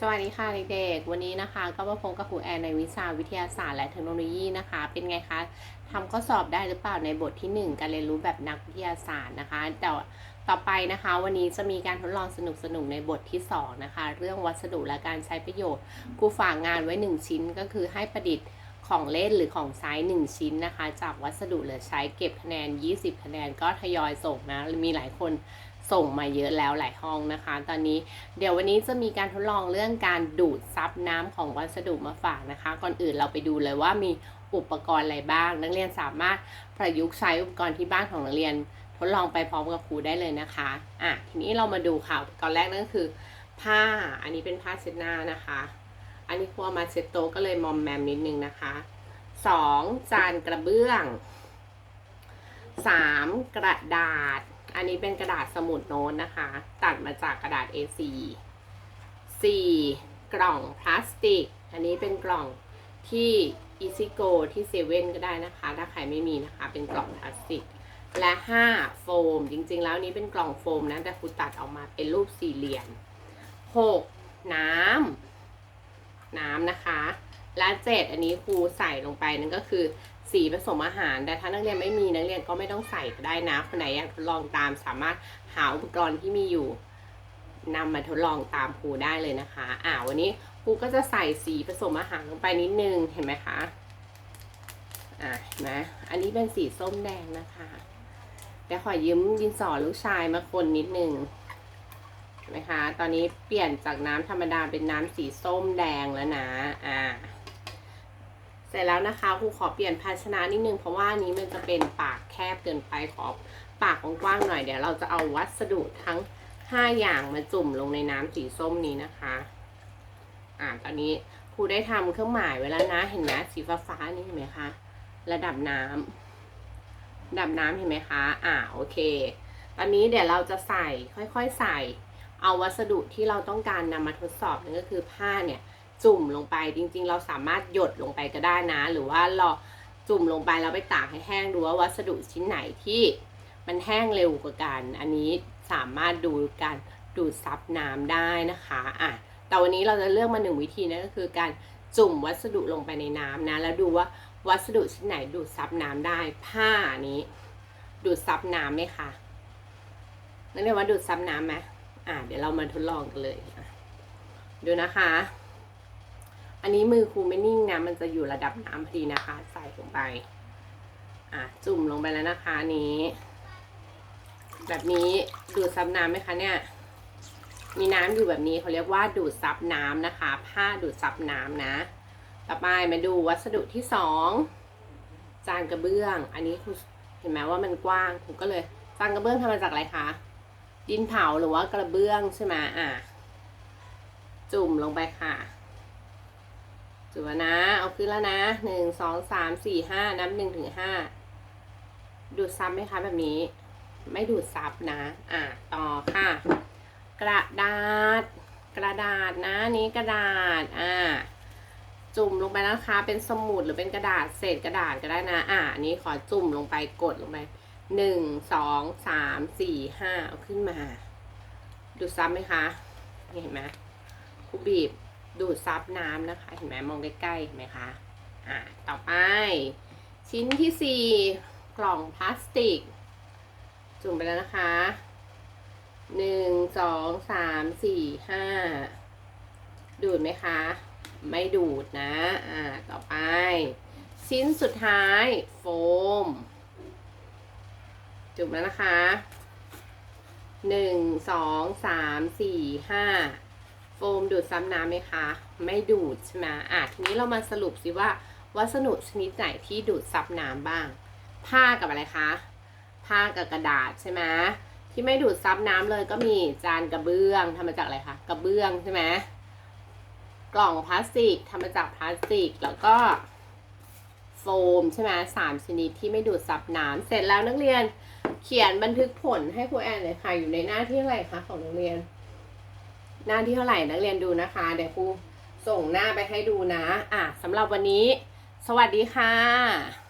สวัสดีค่ะเด็กๆ วันนี้นะคะก็มาพบกับครูแอนในวิชาวิทยาศาสตร์และเทคโนโลยีนะคะ เป็นไงคะทำข้อสอบได้หรือเปล่าในบทที่ 1 การเรียนรู้แบบนักวิทยาศาสตร์นะคะแต่ต่อไปนะคะ วันนี้จะมีการทดลองสนุกๆในบทที่ 2 นะคะ เรื่องวัสดุและการใช้ประโยชน์ครูฝากงานไว้ 1 ชิ้นก็คือให้ประดิษฐ์ของเล่นหรือของใช้1ชิ้นนะคะ จากวัสดุเหลือใช้เก็บคะแนน 20 คะแนนก็ทยอยส่งนะมีหลายคน ส่งมาเยอะแล้วหลายห้องนะคะ ตอนนี้เดี๋ยววันนี้จะมีการทดลองเรื่องการดูดซับน้ำของวัสดุมาฝากนะคะ ก่อนอื่นเราไปดูเลยว่ามีอุปกรณ์อะไรบ้าง นักเรียนสามารถประยุกต์ใช้อุปกรณ์ที่บ้านของนักเรียน ทดลองไปพร้อมกับครูได้เลยนะคะอะทีนี้เรามาดูค่ะอุปกรณ์แรกนั่นคือ ผ้าอันนี้เป็นผ้าเช็ดหน้านะคะ อันนี้ครูมาเช็ดโต๊ะก็เลยมอมแมมนิดนึงนะคะสองจานกระเบื้องสามกระดาษ อันนี้เป็นกระดาษสมุดโน้ตนะคะ ตัดมาจากกระดาษ A4 4. กล่องพลาสติก อันนี้เป็นกล่องที่ Easy Go ที่เซเว่นก็ได้นะคะ ถ้าใครไม่มีนะคะ เป็นกล่องพลาสติก และ 5. โฟม จริงๆ แล้วนี้เป็นกล่องโฟมนะ แต่ครูตัดออกมาเป็นรูปสี่เหลี่ยม 6. น้ำ น้ำนะคะ และ 7 อันนี้ครูใส่ลงไปนั่นก็คือ สีผสมอาหาร แต่ถ้านักเรียนไม่มีนักเรียนก็ไม่ต้องใส่ก็ได้นะคนไหนอยากทดลองตามสามารถหาอุปกรณ์ที่มีอยู่นำมาทดลองตามครูได้เลยนะคะ อ่าวันนี้ครูก็จะใส่สีผสมอาหารลงไปนิดนึง เห็นไหมคะ อ่าเห็นไหมอันนี้เป็นสีส้มแดงนะคะเดี๋ยวขอยืมดินสอลูกชายมาคนนิดนึงเห็นไหมคะ ตอนนี้เปลี่ยนจากน้ำธรรมดาเป็นน้ำสีส้มแดงแล้วนะ อ่า ร็จแล้วนะคะครูขอเปลี่ยนภาชนะนิดนึงเพราะว่านี้มันจะเป็นปากแคบเกินไปขอปากกว้างๆหน่อยเดี๋ยวเราจะเอาวัสดุทั้ง 5 อย่างมาจุ่มลงในน้ำสีส้มนี้นะคะ อ่าตอนนี้ครูได้ทำเครื่องหมายไว้แล้วนะ เห็นไหมสีฟ้าๆนี่เห็นไหมคะระดับน้ำระดับน้ำเห็นไหมคะ อ่าโอเค ตอนนี้เดี๋ยวเราจะใส่ค่อยๆใส่ เอาวัสดุที่เราต้องการนำมาทดสอบนั่นก็คือผ้าเนี่ย จุ่มลงไปจริง ๆ เราสามารถหยดลงไปก็ได้นะ หรือว่าเราจุ่มลงไปแล้วไปตากให้แห้งดูว่าวัสดุชิ้นไหนที่มันแห้งเร็วกว่ากัน อันนี้สามารถดูการดูดซับน้ำได้นะคะอะแต่วันนี้เราจะเลือกมาหนึ่งวิธีนั่นก็คือการจุ่มวัสดุลงไปในน้ำนะ แล้วดูว่าวัสดุชิ้นไหนดูดซับน้ำได้ ผ้านี้ ดูดซับน้ำไหมคะนั่นเรียกว่าดูดซับน้ำไหมอะเดี๋ยวเรามาทดลองกันเลยดูนะคะ อันนี้มือครูไม่นิ่งนะ มันจะอยู่ระดับน้ำพอดีนะคะ ใส่ลงไป อะ จุ่มลงไปแล้วนะคะนนี้ แบบนี้ดูดซับน้ำไหมคะเนี่ย มีน้ำอยู่แบบนี้เขาเรียกว่าดูดซับน้ำนะคะ ผ้าดูดซับน้ำนะ ต่อไปมาดูวัสดุที่สองจานกระเบื้อง อันนี้ครูเห็นไหมว่ามันกว้างครูก็เลยจานกระเบื้องทำมาจากอะไรคะดินเผาหรือว่ากระเบื้องใช่ไหมอะ จุ่มลงไปค่ะ จุดแล้วนะ เอาขึ้นแล้วนะหนึ่งสองสามสี่ห้านับหนึ่งถึงห้าดูดซับไหมคะแบบนี้ ไม่ดูดซับนะ อะต่อค่ะ กระดาษ กระดาษนะนี้กระดาษอ่าจุ่มลงไปนะคะ เป็นสมุดหรือเป็นกระดาษเศษกระดาษก็ได้นะ อ่าอันนี้ขอจุ่มลงไปกดลงไปหนึ่งสองสามสี่ห้าเอาขึ้นมา ดูดซับไหมคะนี่เห็นไหมครูบีบ ดูดซับน้ำนะคะ เห็นไหมมองใกล้ๆเห็นไหมคะอ่าต่อไป ชิ้นที่สี่กล่องพลาสติก จุ่มไปแล้วนะคะหนึ่งสองสามสี่ห้าดูดไหมคะ ไม่ดูดนะ อ่า ต่อไป ชิ้นสุดท้าย โฟม จุ่มแล้วนะคะหนึ่งสองสามสี่ห้า โฟมดูดซับน้ำไหมคะ ไม่ดูดใช่ไหมอะทีนี้เรามาสรุปสิว่าวัสดุชนิดไหนที่ดูดซับน้ำบ้าง ผ้ากับอะไรคะ ผ้ากับกระดาษใช่ไหมที่ไม่ดูดซับน้ำเลยก็มีจานกระเบื้องทำมาจากอะไรคะกระเบื้องใช่ไหมกล่องพลาสติกทำมาจากพลาสติกแล้วก็โฟมใช่ไหมสามชนิดที่ไม่ดูดซับน้ำเสร็จแล้วนักเรียนเขียนบันทึกผลให้ครูแอนเลยค่ะอยู่ในหน้าที่อะไรคะของนักเรียน หน้าที่เท่าไหร่นักเรียนดูนะคะ เดี๋ยวครูส่งหน้าไปให้ดูนะ อะสำหรับวันนี้ สวัสดีค่ะ